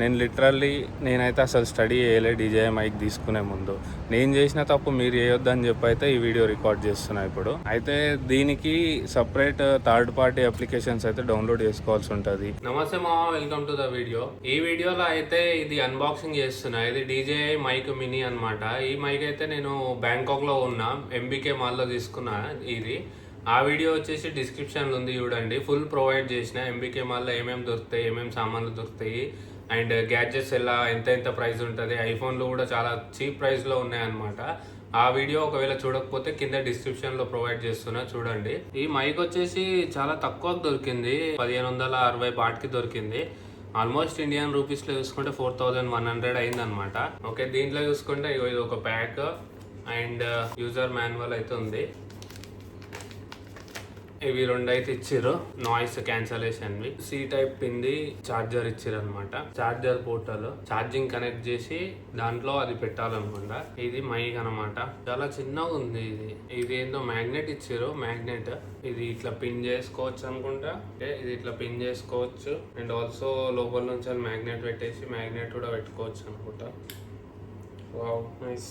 నేను లిటరల్లీ నేనైతే అసలు స్టడీ చేయలే డీజే మైక్ తీసుకునే ముందు. నేను చేసిన తప్పు మీరు చేయొద్దని చెప్పి అయితే ఈ వీడియో రికార్డ్ చేస్తున్నా ఇప్పుడు. అయితే దీనికి సపరేట్ థర్డ్ పార్టీ అప్లికేషన్స్ అయితే డౌన్లోడ్ చేసుకోవాల్సి ఉంటుంది. నమస్తే మా వెల్కమ్ టు ద వీడియో ఈ వీడియోలో అయితే ఇది అన్బాక్సింగ్ చేస్తున్నా. ఇది డీజే మైక్ మినీ అనమాట ఈ మైక్ అయితే నేను బ్యాంకాక్లో ఉన్నా. ఎంబీకే మాల్లో తీసుకున్నా ఇది. ఆ వీడియో వచ్చేసి డిస్క్రిప్షన్లో ఉంది చూడండి. ఫుల్ ప్రొవైడ్ చేసిన ఎంబీకే మాల్లో ఏమేమి దొరుకుతాయి ఏమేమి సామాన్లు దొరుకుతాయి అండ్ గ్యాడ్జెట్స్ ఎలా ఎంత ఎంత ప్రైస్ ఉంటుంది. ఐఫోన్లు కూడా చాలా చీప్ ప్రైస్లో ఉన్నాయన్నమాట. ఆ వీడియో ఒకవేళ చూడకపోతే కింద డిస్క్రిప్షన్లో ప్రొవైడ్ చేస్తున్నా చూడండి. ఈ మైక్ వచ్చేసి చాలా తక్కువ దొరికింది. పదిహేను వందల అరవై బాట్కి దొరికింది. ఆల్మోస్ట్ ఇండియన్ రూపీస్లో చూసుకుంటే ఫోర్ థౌజండ్ వన్ హండ్రెడ్ అయిందనమాట ఓకే దీంట్లో చూసుకుంటే ఇది ఒక ప్యాక్. అండ్ యూజర్ మాన్యువల్ అయితే ఉంది. ఇవి రెండు అయితే ఇచ్చిర్రు. నాయిస్ క్యాన్సలేషన్ సి టైప్ పింది చార్జర్ ఇచ్చిర్రు అనమాట చార్జర్ పోర్టల్ ఛార్జింగ్ కనెక్ట్ చేసి దాంట్లో అది పెట్టాలనుకుంటా. ఇది మైక్ అనమాట చాలా చిన్నగా ఉంది ఇది. ఇది ఏందో మ్యాగ్నెట్ ఇచ్చిర్రు. మ్యాగ్నెట్. ఇది ఇట్లా పిన్ చేసుకోవచ్చు అనుకుంటా. అంటే ఇది ఇట్లా పిన్ చేసుకోవచ్చు. అండ్ ఆల్సో లోపల నుంచి మ్యాగ్నెట్ పెట్టేసి మ్యాగ్నెట్ కూడా పెట్టుకోవచ్చు అనుకుంటా. Wow nice.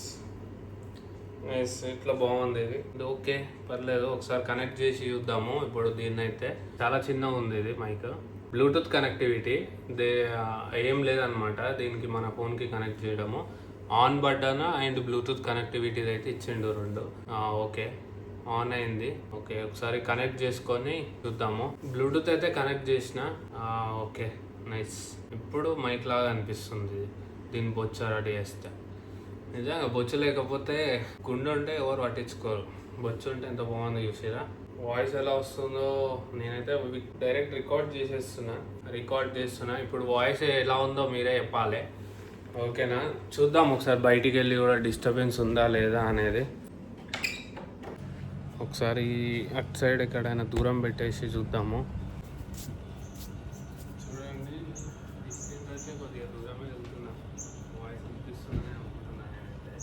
నైస్ ఇట్లా బాగుంది ఇది. ఇది ఓకే పర్లేదు ఒకసారి కనెక్ట్ చేసి చూద్దాము. ఇప్పుడు దీన్ని అయితే చాలా చిన్నగా ఉంది ఇది మైక్ బ్లూటూత్ కనెక్టివిటీ దే ఏం లేదనమాట దీనికి మన ఫోన్కి కనెక్ట్ చేయడము. On button and Bluetooth connectivity అయితే ఇచ్చిండు రెండు. ఓకే. ఆన్ అయింది. ఓకే ఒకసారి కనెక్ట్ చేసుకొని చూద్దాము. బ్లూటూత్ అయితే కనెక్ట్ చేసిన. ఓకే. నైస్ ఇప్పుడు మైక్ లాగా అనిపిస్తుంది. ఇది. దీన్ని బొచ్చ రెడీ చేస్తే. నిజంగా బొచ్చు లేకపోతే గుండె ఉంటే ఎవరు పట్టించుకోరు. బొచ్చు ఉంటే ఎంత బాగుందో చూసిరా వాయిస్ ఎలా వస్తుందో నేనైతే డైరెక్ట్ రికార్డ్ చేసేస్తున్నా. రికార్డ్ చేస్తున్నా. ఇప్పుడు వాయిస్ ఎలా ఉందో మీరే చెప్పాలి. ఓకేనా? చూద్దాం ఒకసారి బయటికి వెళ్ళి కూడా డిస్టర్బెన్స్ ఉందా లేదా అనేది. ఒకసారి అటు సైడ్ ఎక్కడైనా దూరం పెట్టేసి చూద్దాము. చూడండి కొద్దిగా దూరమే వెళ్తున్నా. వాయిస్ వినిపిస్తుందని అనుకుంటున్నా నేనైతే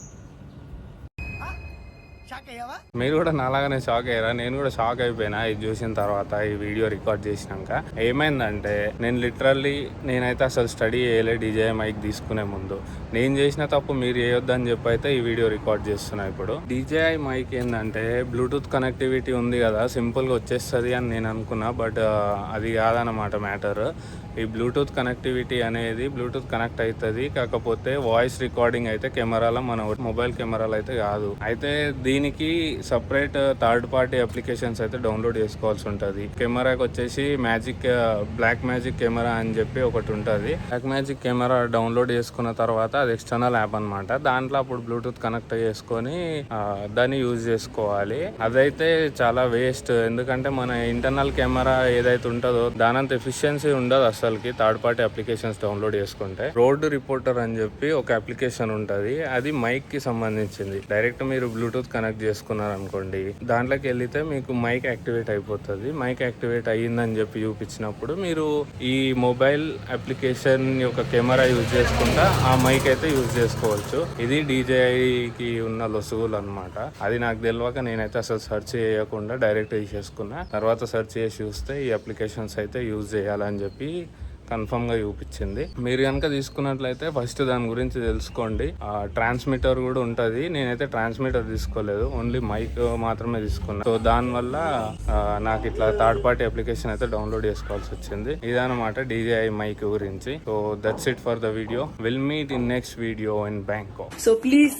మీరు కూడా నాలాగానే షాక్ అయ్యారా? నేను కూడా షాక్ అయిపోయినా ఇది చూసిన తర్వాత ఈ వీడియో రికార్డ్ చేసినాక. ఏమైందంటే నేను లిటరల్లీ నేనైతే అసలు స్టడీ చేయలే డీజే మైక్ తీసుకునే ముందు. నేను చేసిన తప్పు మీరు చేయొద్దని చెప్పి అయితే ఈ వీడియో రికార్డ్ చేస్తున్నా ఇప్పుడు. డీజేఐ మైక్ ఏంటంటే బ్లూటూత్ కనెక్టివిటీ ఉంది కదా సింపుల్గా వచ్చేస్తుంది అని నేను అనుకున్నా బట్ uh, అది కాదన్నమాట మ్యాటర్ ఈ బ్లూటూత్ కనెక్టివిటీ అనేది బ్లూటూత్ కనెక్ట్ అవుతుంది కాకపోతే వాయిస్ రికార్డింగ్ అయితే కెమెరాలో మన మొబైల్ కెమెరాలో అయితే కాదు. అయితే దీనికి సపరేట్ థర్డ్ పార్టీ అప్లికేషన్స్ అయితే డౌన్లోడ్ చేసుకోవాల్సి ఉంటుంది. కెమెరాకి వచ్చేసి మ్యాజిక్ బ్లాక్ మ్యాజిక్ కెమెరా అని చెప్పి ఒకటి ఉంటుంది. బ్లాక్ మ్యాజిక్ కెమెరా డౌన్లోడ్ చేసుకున్న తర్వాత అది ఎక్స్టర్నల్ యాప్ అనమాట దాంట్లో అప్పుడు బ్లూటూత్ కనెక్ట్ చేసుకొని uh, దాన్ని యూజ్ చేసుకోవాలి. అదైతే చాలా వేస్ట్ ఎందుకంటే మన ఇంటర్నల్ కెమెరా ఏదైతే ఉంటుందో దానంత ఎఫిషియన్సీ ఉండదు అసలుకి థర్డ్ పార్టీ అప్లికేషన్స్ డౌన్లోడ్ చేసుకుంటే. రోడ్ రిపోర్టర్ అని చెప్పి ఒక అప్లికేషన్ ఉంటుంది. అది మైక్కి సంబంధించింది. డైరెక్ట్ మీరు బ్లూటూత్ కనెక్ట్ చేసుకున్నారు అనుకోండి దాంట్లోకి వెళ్తే మీకు మైక్ యాక్టివేట్ అయిపోతుంది. మైక్ యాక్టివేట్ అయ్యిందని చెప్పి చూపించినప్పుడు మీరు ఈ మొబైల్ అప్లికేషన్ యొక్క కెమెరా యూజ్ చేసుకుంటా ఆ మైక్ అయితే యూజ్ చేసుకోవచ్చు. ఇది డీజేఐకి ఉన్న లొసుగులు అనమాట అది నాకు తెలియక నేనైతే అసలు సెర్చ్ చేయకుండా డైరెక్ట్ చేసుకున్నా. తర్వాత సెర్చ్ చేసి చూస్తే ఈ అప్లికేషన్స్ అయితే యూజ్ చేయాలని చెప్పి కన్ఫర్మ్గా చూపించింది. మీరు కనుక తీసుకున్నట్లయితే ఫస్ట్ దాని గురించి తెలుసుకోండి. ట్రాన్స్మిటర్ కూడా ఉంటుంది. నేనైతే ట్రాన్స్మిటర్ తీసుకోలేదు. ఓన్లీ మైక్ మాత్రమే తీసుకున్నాను సో దానివల్ల నాకు ఇట్లా థర్డ్ పార్టీ అప్లికేషన్ అయితే డౌన్లోడ్ చేసుకోవాల్సి వచ్చింది. ఇదనమాట డీజేఐ మైక్ గురించి. So that's it for the video will meet in next video in Bangkok so please